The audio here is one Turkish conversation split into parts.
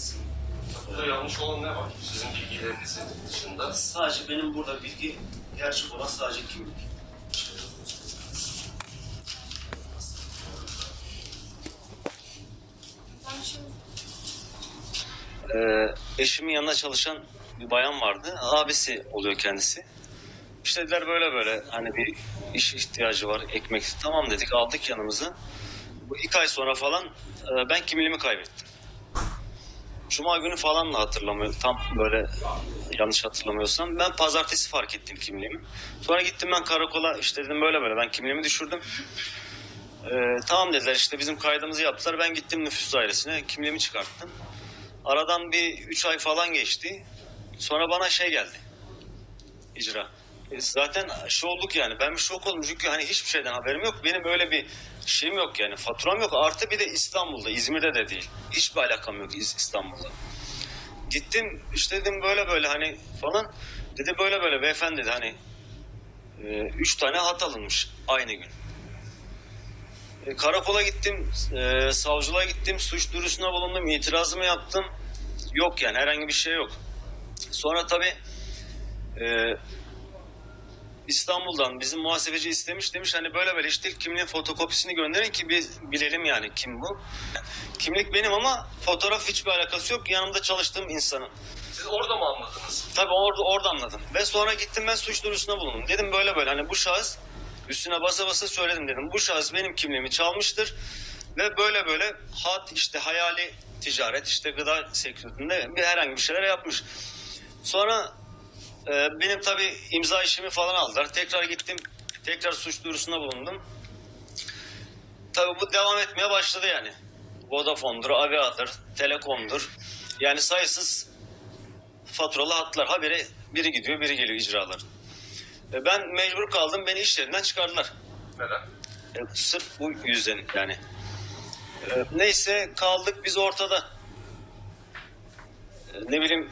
kendisi. Burada yanlış olan ne var? Sizin bilgilerinizin dışında. Sadece benim burada bilgi gerçek olan sadece kimlik. Ee, eşimin yanında çalışan bir bayan vardı. Abisi oluyor kendisi. İşte dediler böyle böyle hani bir iş ihtiyacı var ekmek. Tamam dedik aldık yanımıza. Bu iki ay sonra falan e, ben kimliğimi kaybettim. Cuma günü falan da hatırlamıyorum. Tam böyle yanlış hatırlamıyorsam. Ben pazartesi fark ettim kimliğimi. Sonra gittim ben karakola işte dedim böyle böyle ben kimliğimi düşürdüm. Ee, tamam dediler işte bizim kaydımızı yaptılar. Ben gittim nüfus dairesine kimliğimi çıkarttım. Aradan bir üç ay falan geçti. Sonra bana şey geldi. İcra. E, Zaten şu olduk yani. Ben bir şok oldum çünkü hani hiçbir şeyden haberim yok. Benim öyle bir şeyim yok yani. Faturam yok. Artı bir de İstanbul'da, İzmir'de de değil. Hiçbir alakam yok İstanbul'da. Gittim işte dedim böyle böyle hani falan. Dedi böyle böyle beyefendi dedi hani e, üç tane hat alınmış aynı gün. E, karakola gittim, e, savcılığa gittim, suç duyurusuna bulundum, itirazımı yaptım. Yok yani herhangi bir şey yok. Sonra tabii İstanbul'dan bizim muhasebeci istemiş demiş hani böyle böyle işte kimliğin fotokopisini gönderin ki biz bilelim yani kim bu. Kimlik benim ama fotoğraf hiçbir alakası yok yanımda çalıştığım insanın. Siz orada mı anladınız? Tabii orada orada anladım. Ve sonra gittim ben suç duyurusuna bulundum. Dedim böyle böyle hani bu şahıs üstüne basa basa söyledim dedim. Bu şahıs benim kimliğimi çalmıştır. Ve böyle böyle hat işte hayali ticaret işte gıda sektöründe bir herhangi bir şeyler yapmış. Sonra e, benim tabii imza işimi falan aldılar. Tekrar gittim. Tekrar suç duyurusunda bulundum. Tabii bu devam etmeye başladı yani. Vodafone'dur, Aviadır, Telekom'dur. Yani sayısız faturalı hatlar. Habire biri gidiyor biri geliyor icralar. E, ben mecbur kaldım. Beni iş yerinden çıkardılar. Neden? E, sırf bu yüzden yani. E, neyse kaldık biz ortada. E, ne bileyim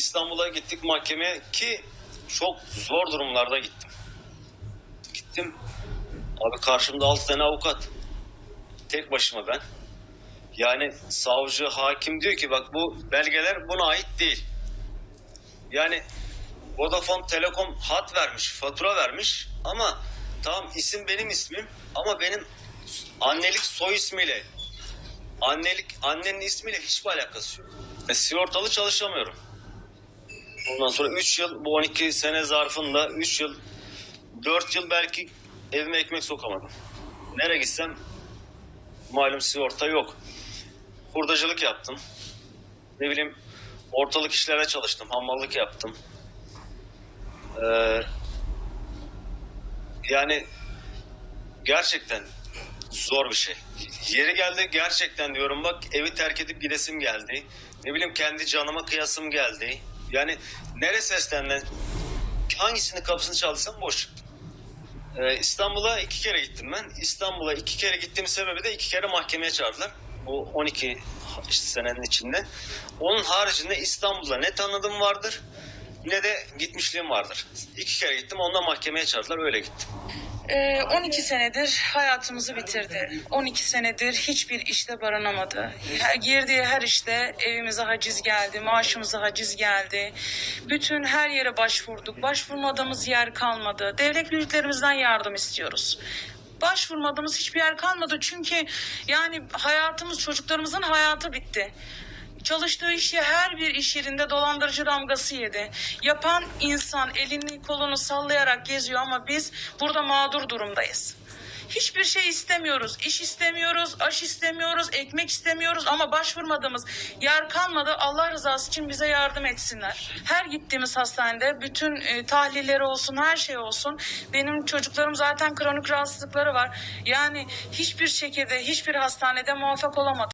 İstanbul'a gittik mahkemeye ki çok zor durumlarda gittim. Gittim. Abi karşımda altı tane avukat. Tek başıma ben. Yani savcı, hakim diyor ki bak bu belgeler buna ait değil. Yani Vodafone Telekom hat vermiş, fatura vermiş ama tamam isim benim ismim ama benim annelik soy ismiyle annelik annenin ismiyle hiçbir alakası yok. E, sigortalı çalışamıyorum. Ondan sonra 3 yıl bu 12 sene zarfında 3 yıl 4 yıl belki evime ekmek sokamadım. Nereye gitsem malum sigorta yok. Hurdacılık yaptım. Ne bileyim ortalık işlerde çalıştım. Hamallık yaptım. Ee, yani gerçekten zor bir şey. Yeri geldi gerçekten diyorum bak evi terk edip gidesim geldi. Ne bileyim kendi canıma kıyasım geldi. Yani nere seslenlen hangisinin kapısını çaldıysam boş. Ee, İstanbul'a iki kere gittim ben. İstanbul'a iki kere gittiğim sebebi de iki kere mahkemeye çağırdılar. Bu 12 işte senenin içinde. Onun haricinde İstanbul'da ne tanıdığım vardır ne de gitmişliğim vardır. İki kere gittim ondan mahkemeye çağırdılar öyle gittim. Ee, 12 senedir hayatımızı bitirdi. 12 senedir hiçbir işte barınamadı. Girdiği her işte evimize haciz geldi, maaşımıza haciz geldi. Bütün her yere başvurduk. Başvurmadığımız yer kalmadı. Devlet büyüklerimizden yardım istiyoruz. Başvurmadığımız hiçbir yer kalmadı çünkü yani hayatımız çocuklarımızın hayatı bitti. Çalıştığı iş her bir iş yerinde dolandırıcı damgası yedi. Yapan insan elini kolunu sallayarak geziyor ama biz burada mağdur durumdayız. Hiçbir şey istemiyoruz. İş istemiyoruz, aş istemiyoruz, ekmek istemiyoruz ama başvurmadığımız yer kalmadı. Allah rızası için bize yardım etsinler. Her gittiğimiz hastanede bütün e, tahlilleri olsun, her şey olsun. Benim çocuklarım zaten kronik rahatsızlıkları var. Yani hiçbir şekilde hiçbir hastanede muvaffak olamadı.